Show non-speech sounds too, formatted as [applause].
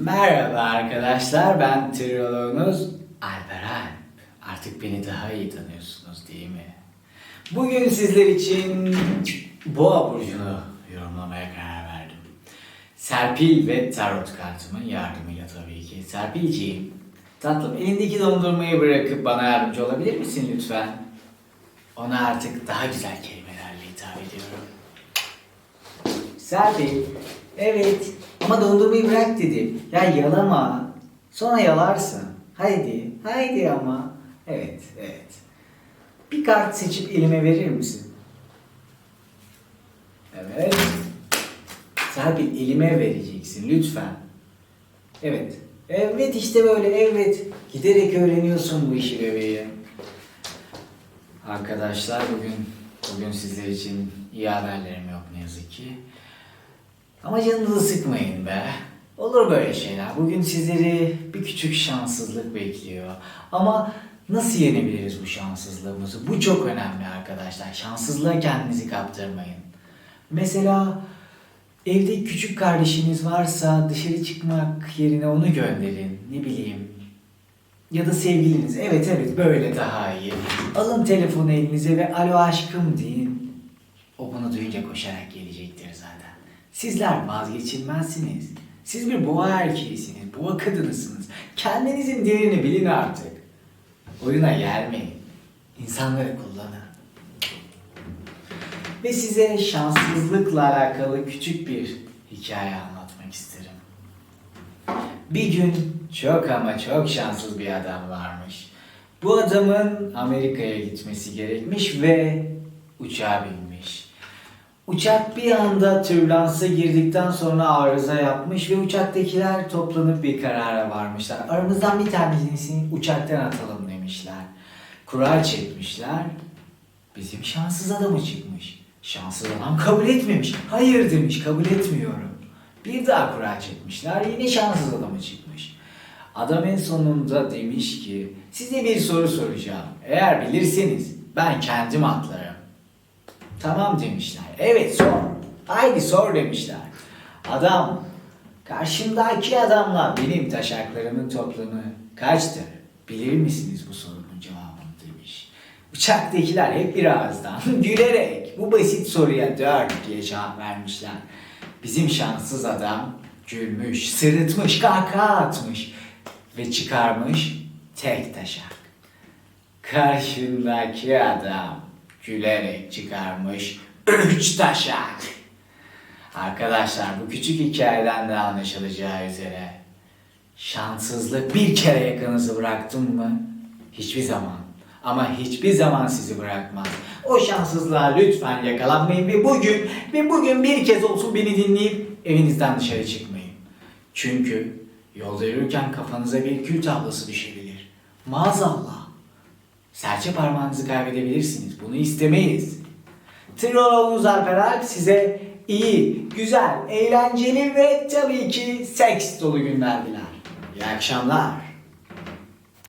Merhaba arkadaşlar, ben triyoloğunuz Alper Alp. Artık beni daha iyi tanıyorsunuz değil mi? Bugün sizler için Boğa Burcu'nu yorumlamaya karar verdim. Serpil ve Tarot kartımın yardımıyla tabii ki. Serpilciğim, tatlım elindeki dondurmayı bırakıp bana yardımcı olabilir misin lütfen? Ona artık daha güzel kelimelerle hitap ediyorum. Serpil, evet ama dondurmayı bırak dedim. Ya yalama. Sonra yalarsın. Haydi, haydi ama. Evet, evet. Bir kart seçip elime verir misin? Evet. Serpil elime vereceksin lütfen. Evet. Evet işte böyle evet. Giderek öğreniyorsun bu işi bebeğim. Arkadaşlar bugün bugün sizler için iyi haberlerim yok ne yazık ki. Ama canınızı sıkmayın be. Olur böyle şeyler. Bugün sizleri bir küçük şanssızlık bekliyor. Ama nasıl yenebiliriz bu şanssızlığımızı? Bu çok önemli arkadaşlar. Şanssızlığa kendinizi kaptırmayın. Mesela evde küçük kardeşiniz varsa dışarı çıkmak yerine onu gönderin. Ne bileyim. Ya da sevgiliniz. Evet evet böyle daha iyi. Alın telefonu elinize ve alo aşkım deyin. O bunu duyunca koşarak gelecektir zaten. Sizler vazgeçilmezsiniz. Siz bir boğa erkeğisiniz, boğa kadınısınız. Kendinizin değerini bilin artık. Oyuna gelmeyin. İnsanları kullanın. Ve size şanssızlıkla alakalı küçük bir hikaye anlatmak isterim. Bir gün çok ama çok şanssız bir adam varmış. Bu adamın Amerika'ya gitmesi gerekmiş ve uçağa binmiş. Uçak bir anda türbülansa girdikten sonra arıza yapmış ve uçaktakiler toplanıp bir karara varmışlar. Aramızdan bir tanesini uçaktan atalım demişler. Kura çekmişler. Bizim şanssız adamı çıkmış. Şanssız adam kabul etmemiş. Hayır demiş kabul etmiyorum. Bir daha kura çekmişler. Yine şanssız adamı çıkmış. Adam en sonunda demiş ki size bir soru soracağım. Eğer bilirseniz ben kendim atlarım. Tamam demişler. Evet sor. Haydi sor demişler. Adam karşımdaki adamla benim taşaklarımın toplamı kaçtır? Bilir misiniz bu sorunun cevabını demiş. Uçaktakiler hep bir ağızdan [laughs] gülerek bu basit soruya dört diye cevap vermişler. Bizim şanssız adam gülmüş, sırıtmış, kahkaha atmış ve çıkarmış tek taşak. Karşındaki adam gülerek çıkarmış [clears throat] üç taşak. Arkadaşlar bu küçük hikayeden de anlaşılacağı üzere şanssızlık bir kere yakanızı bıraktım mı hiçbir zaman ama hiçbir zaman sizi bırakmaz. O şanssızlığa lütfen yakalanmayın ve bugün ve bugün bir kez olsun beni dinleyip evinizden dışarı çıkmayın. Çünkü yolda yürürken kafanıza bir kül tablası düşebilir. Maazallah. Serçe parmağınızı kaybedebilirsiniz. Bunu istemeyiz. Trolologumuz Alper Alp size iyi, güzel, eğlenceli ve tabii ki seks dolu günler diler. İyi akşamlar.